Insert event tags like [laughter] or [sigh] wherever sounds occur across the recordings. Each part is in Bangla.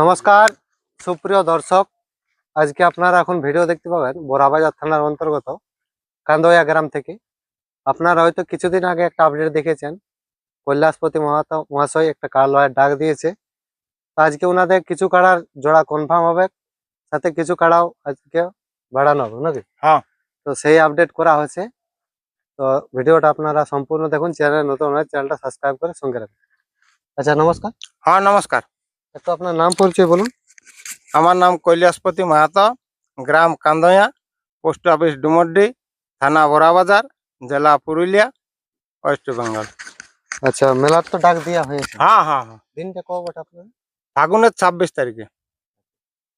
নমস্কার সুপ্রিয় দর্শক। আজকে আপনারা এখন ভিডিও দেখতে পাবেন বোরাবাজার থানার অন্তর্গত কান্দয়া গ্রাম থেকে। আপনারা হয়তো কিছুদিন আগে একটা আপডেট দেখেছেন। কৈলাসপতি মহাতো মহাশয় একটা কার লয়ের ডাক দিয়েছে। তো আজকে ওনাদের কিছু কাড়ার জোড়া কনফার্ম হবে সাথে কিছু কাড়াও আজকে বাড়ানো হবে নাকি? হ্যাঁ। তো সেই আপডেট করা হয়েছে। তো ভিডিওটা আপনারা সম্পূর্ণ দেখুন চ্যানেল নতুন চ্যানেলটা সাবস্ক্রাইব করে সঙ্গে রাখুন। আচ্ছা নমস্কার। হ্যাঁ নমস্কার। একটু আপনার নাম পরিচয় বলুন। আমার নাম কৈলাসপতি মাহাতো গ্রাম কান্দয়া পোস্ট অফিস ডুমড্ডি থানা বড়াবাজার জেলা পুরুলিয়া ওয়েস্ট বেঙ্গল। আচ্ছা মেলার তো ডাক দেওয়া হয়েছে। হ্যাঁ হ্যাঁ হ্যাঁ। দিনটা কবে আপনার? ফাগুনের ছাব্বিশ তারিখে।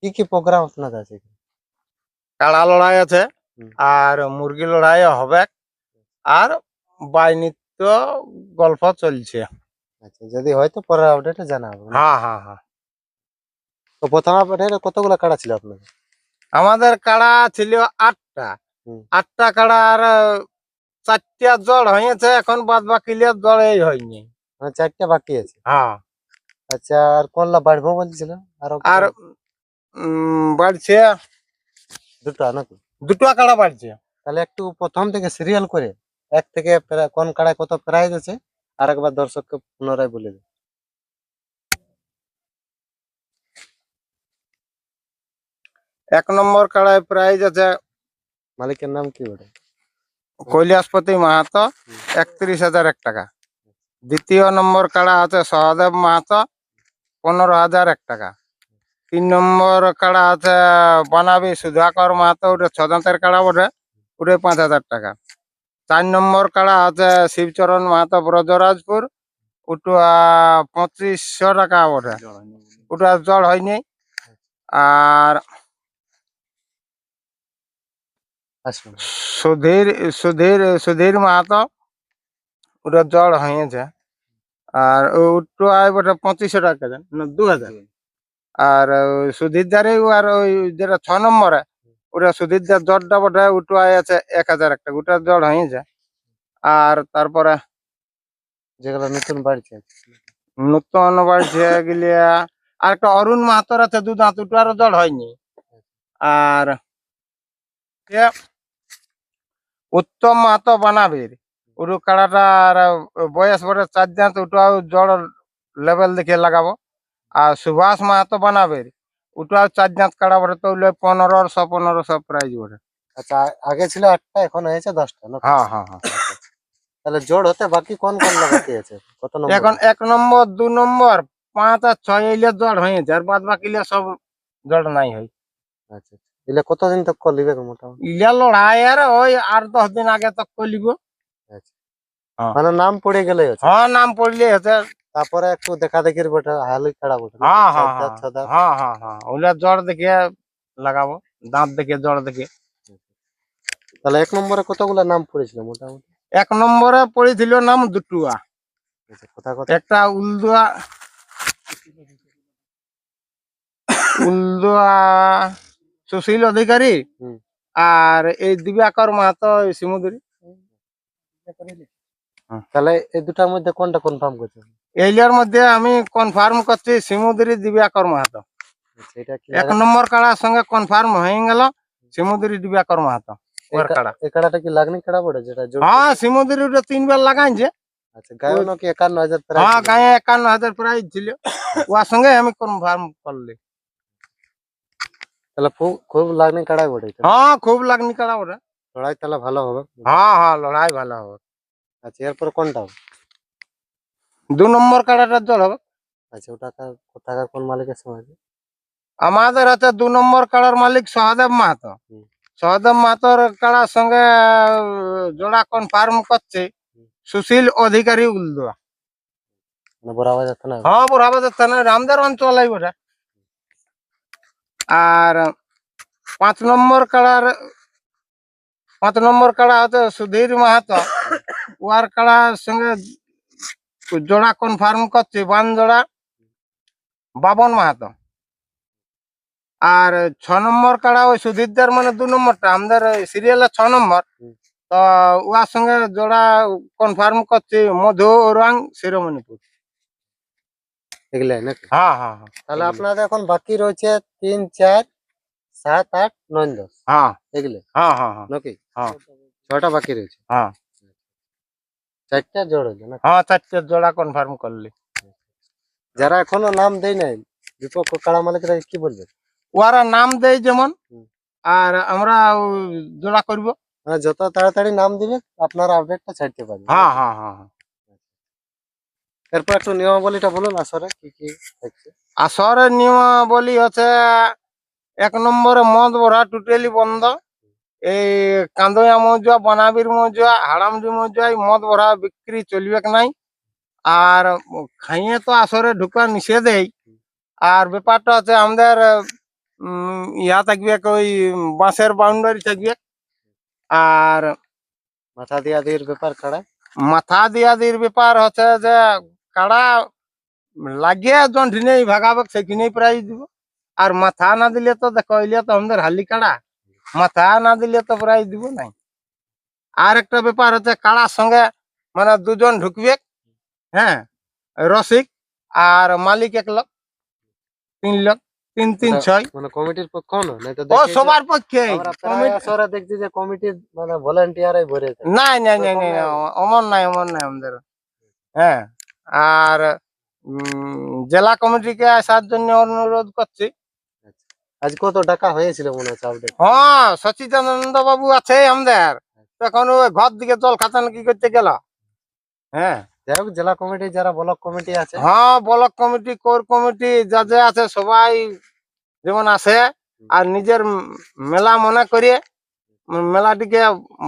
কি কি প্রোগ্রাম আপনার আছে? কাড়া লড়াই আছে আর মুরগি লড়াই হবে আর বাইনিত্য গল্প চলছে। আচ্ছা যদি হয় তো পরের আপডেটে জানাব। হ্যাঁ হ্যাঁ হ্যাঁ। তো প্রথম আপডেটে কতগুলো কাড়া ছিল আপনাদের? আমাদের কাড়া ছিল আটটা। আটটা কাড়া আর চারটা জড় হয়েছে এখন বাদ বাকি জড়ই হয়নি। মানে চারটা বাকি আছে? হ্যাঁ। আচ্ছা আর কোনলা বাড়বো বলছিল? আর আর বাড়ছে দুটো নাকি? দুটো কাড়া বাড়ছে। তাহলে একটু প্রথম থেকে সিরিয়াল করে এক থেকে কোন কাড়ায় কত প্রাইজ আছে? আর একবার দর্শককে পুনরায় বলে দিন। এক নম্বর কাড়ায় প্রাইজ আছে মালিকের নাম কি বটে? কৈলাসপতি মাহাতো একত্রিশ হাজার এক টাকা। দ্বিতীয় নম্বর কাড়া আছে সহদেব মাহাতো পনেরো হাজার এক টাকা। তিন নম্বর কাড়া আছে বানাবি সুধাকর মাহাতো ওটা ছদান্তের কাড়া বটে ওটা পাঁচ হাজার টাকা। চার নম্বর কাড়া আছে শিবচরণ মাহাতো ব্রজরাজপুর ওটা পঁচিশশো টাকা বটে। ওটা জল হয়নি। আর সুধীর সুধীর সুধীর মাহাতো ওটা জ্বর হয়েছে। আর ওটো আয় বটে পঁচিশশো টাকা দেন দু হাজার। আর সুধীর দারে আর ওই যেটা ছ নম্বরে ওটা সুধীর দার জ্বরটা বটে ওটো আয় আছে এক হাজার একটা ওটা জ্বর হয়েছে। আর তারপরে যেগুলো নতুন বাড়ছে। নতুন বাড়ছে গেলিয়া আর একটা অরুণ মাহাতর আছে দু দাঁত ওটো আরও জ্বর হয়নি। আর এ উত্তম মাহাতো বানাবির। ওটু কাড়াটা আর বয়স বটে চার দাঁত ওটাও জড় লেভেল দেখে লাগাবো। আর সুভাষ মাহাতো বানাবির ওটাও চার দাঁত কাড়া বটে তো ওগুলো পনেরোশো পনেরোশো প্রাইজ বটে আচ্ছা আগে ছিল আটটা এখন হয়েছে দশটা না হ্যাঁ হ্যাঁ হ্যাঁ। তাহলে জোড় হতে বাকি কোন কোন বাকি আছে? কত নম্বর? এখন এক নম্বর দু নম্বর পাঁচ আর ছয় এলে জড় হয়েছে আর বাদ বাকি সব জড় নাই হয়। আচ্ছা। এলে কতদিন তক করলিবে মোটামুটি? ইলে লড়াই আর ওই আর দশ দিন আগে তক কলিব। হ্যাঁ। মানে নাম পড়ে গেলে হচ্ছে? হ্যাঁ নাম পড়লে হচ্ছে। তারপরে একটু দেখা দেখির বটে হালি হ্যাঁ হ্যাঁ হ্যাঁ। হ্যাঁ হ্যাঁ হ্যাঁ ওগুলা জ্বর দেখে লাগাবো। দাঁত দেখে জ্বর দেখে। তাহলে এক নম্বরে কতগুলা নাম পড়েছিল মোটামুটি? এক নম্বরে পড়েছিল নাম দুটুয়া। আচ্ছা, কথা কথা। একটা উলদুয়া উলদুয়া সুশীল অধিকারী আর এই দিব্যাকর মাহাতো শিমুদুরি তাহলে এই দুটার মধ্যে কোনটা কনফার্ম করছে? এইটার মধ্যে আমি কনফার্ম করছি শিমুদুরি দিব্যাকর মাহাতো। আচ্ছা, এক নম্বর কাড়ার সঙ্গে কনফার্ম হয়ে গেল শিমুদুরি দিব্যাকর মাহাতো। কাড়াটা কি লাগনি কাড়া বটে যেটা হ্যাঁ ওটা তিনবার লাগাইছে আচ্ছা একান্ন হাজার হ্যাঁ গায়ে একান্ন হাজার প্রাইজ ছিল। [coughs] ওর সঙ্গে আমি কনফার্ম করলি। তাহলে খুব লাগনি কাড়াই বটে হ্যাঁ খুব লাগনি কাড়া ওটা লড়াই তাহলে ভালো হবে। হ্যাঁ হ্যাঁ লড়াই ভালো হবে। আচ্ছা এরপর কোনটা হবে? দু নম্বর কাড়াটা জল হবে। আচ্ছা ওটা কার- কোথাকার কোন মালিকের সময় আমাদের হাতে দু নম্বর কাড়ার মালিক সহদেব মাহাতো। সহদেব মাহাতোর কাড়ার সঙ্গে জোড়া কনফার্ম করছে সুশীল অধিকারী উলদুয়া। মানে বরাবাজার থানা হ্যাঁ বুড়াবাজার থানায় রামদের অঞ্চল ওটা আর পাঁচ নম্বর কাড়ার পাঁচ নম্বর কাড়া হচ্ছে সুধীর মাহাতো। ওয়ার কাড়ার সঙ্গে জোড়া কনফার্ম করছে বান জোড়া বাবন মাহাতো। আর ছ নম্বর কাড়া ওই সুধীরদার মানে দু নম্বরটা আমাদের সিরিয়ালে ছ নম্বর। তো ওয়ার সঙ্গে জোড়া কনফার্ম করছে মধু ওরাং শিরোমণিপুর। এগুলাই নাকি? হ্যাঁ হ্যাঁ হ্যাঁ। তাহলে। আপনাদের এখন বাকি রয়েছে তিন চার সাত আট নয় দশ। হ্যাঁ। এগুলো হ্যাঁ হ্যাঁ হ্যাঁ। নাকি? হ্যাঁ। ছটা বাকি রয়েছে? হ্যাঁ। চারটা জোড় হইল হ্যাঁ চারটে জোড়া কনফার্ম করলি। যারা এখনও নাম দেয় নাই বিপক্ষ কাড়া মালিকরা কি বলবে? ওরা নাম দেয় যেমন আর আমরা জোড়া করব। যত তাড়াতাড়ি নাম দিবে আপনারা আপডেটটা ছাড়তে পারবেন হ্যাঁ হ্যাঁ হ্যাঁ হ্যাঁ। এরপর একটু নিয়মাবলীটা বলুন আসরে কি কি থাকছে আসরের নিয়মাবলী হচ্ছে এক নম্বরে মদ ভরা টোটালি বন্ধ। এই কান্দয়া মৌজা বনাবির মৌজা হাড়ামডি মৌজায় মদ ভরা বিক্রি চলবে নাই? আর খাইয়ে তো আসরে ঢুকা নিষেধেই। আর ব্যাপারটা হচ্ছে আমাদের ইয়া থাকবে ওই বাঁশের বাউন্ডারি থাকবে। আর মাথা দিয়া দির ব্যাপার কাড়া মাথা দিয়া দির ব্যাপার হচ্ছে যে কাড়া লাগিয়ে জন ঠিনেই ভাগাবে সেখানেই প্রাইজ দিব। আর মাথা না দিলে তো দেখো তো আমাদের হালি কাড়া। মাথা না দিলে তো প্রাইজ দিব নাই। আর একটা ব্যাপার হচ্ছে কাড়ার সঙ্গে মানে দুজন ঢুকবে হ্যাঁ রসিক আর মালিক এক লোক তিন লোক তিন তিন ওটা- ছয়। মানে কমিটির পক্ষ না? ও সবার পক্ষে প্রায় দেখছি যে কমিটির মানে ভলেন্টিয়ারই ভরে নাই নাই নাই নাই নাই, অমন নাই অমন নাই আমাদের। হ্যাঁ। আর জেলা কমিটিকে আসার জন্য অনুরোধ করছি। আজ কত টাকা হয়েছিল মনে হচ্ছে হ্যাঁ সচিদানন্দ বাবু আছে আমাদের। তখন ওই ঘর দিকে জল খাতান কি করতে গেল? হ্যাঁ যাই হোক জেলা কমিটি যারা ব্লক কমিটি আছে। হ্যাঁ ব্লক কমিটি কোর কমিটি যা যা আছে সবাই যেমন আছে। আর নিজের মেলা মনে করে উম মেলাটিকে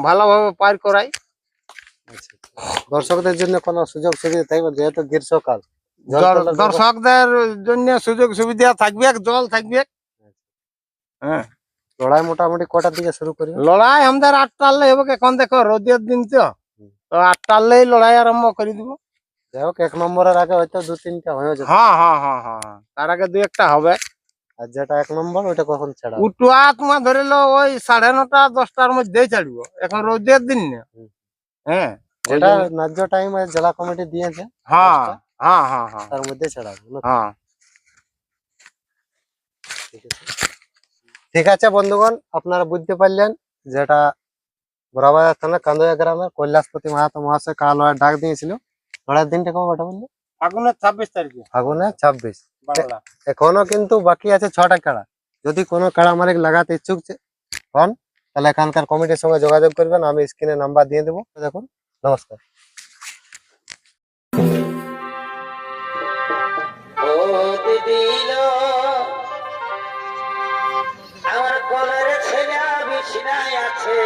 ভালোভাবে পার করাই। আচ্ছা, দর্শকদের জন্য কোনো সুযোগ সুবিধা থাকবে যেহেতু গ্রীষ্মকাল। দর্শকদের জন্য সুযোগ সুবিধা থাকবে জল থাকবে। হ্যাঁ। লড়াই মোটামুটি কটার দিকে শুরু করি? লড়াই আমাদের আটটা আনলে হবে এখন দেখো রোদের দিন তো। তো আটটা আনলেই লড়াই আরম্ভ করে দিব। যাই হোক এক নম্বরের আগে হয়তো দু তিনটা হয়ে যাবে। হ্যাঁ হ্যাঁ হ্যাঁ হ্যাঁ হ্যাঁ। তার আগে দু একটা হবে। আর যেটা এক নম্বর ওইটা কখন ছাড়া উটুয়া তোমার ধরিল ওই সাড়ে নটা দশটার মধ্যেই ছাড়বো। এখন রোদের দিন না। হ্যাঁ যেটা ন্যায্য টাইম জেলা কমিটি দিয়েছে হ্যাঁ হ্যাঁ হ্যাঁ হ্যাঁ। তার মধ্যে ছাড়াবো হ্যাঁ। ঠিক আছে। বন্ধুগণ আপনারা বুঝতে পারলেন যেটা বরাবাজার থানা কান্দয়া গ্রামের কৈলাসপতি মাহাতো মহাশয় কাল ডাক দিয়েছিল। লড়াইয়ের দিনটা কবে ওটা বললে ফাগুনের ছাব্বিশ তারিখে। ফাগুনে ছাব্বিশ। এখনও কিন্তু বাকি আছে ছটা কাড়া। যদি কোনো কাড়া মালিক লাগাতে ইচ্ছুক হন তাহলে এখানকার কমিটির সঙ্গে যোগাযোগ করবেন, আমি স্ক্রিনে নাম্বার দিয়ে দেবো। দেখুন, নমস্কার। আমার কলারে ছেলে আছে।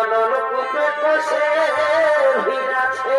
গলন কূপে কষে ভিড়াছে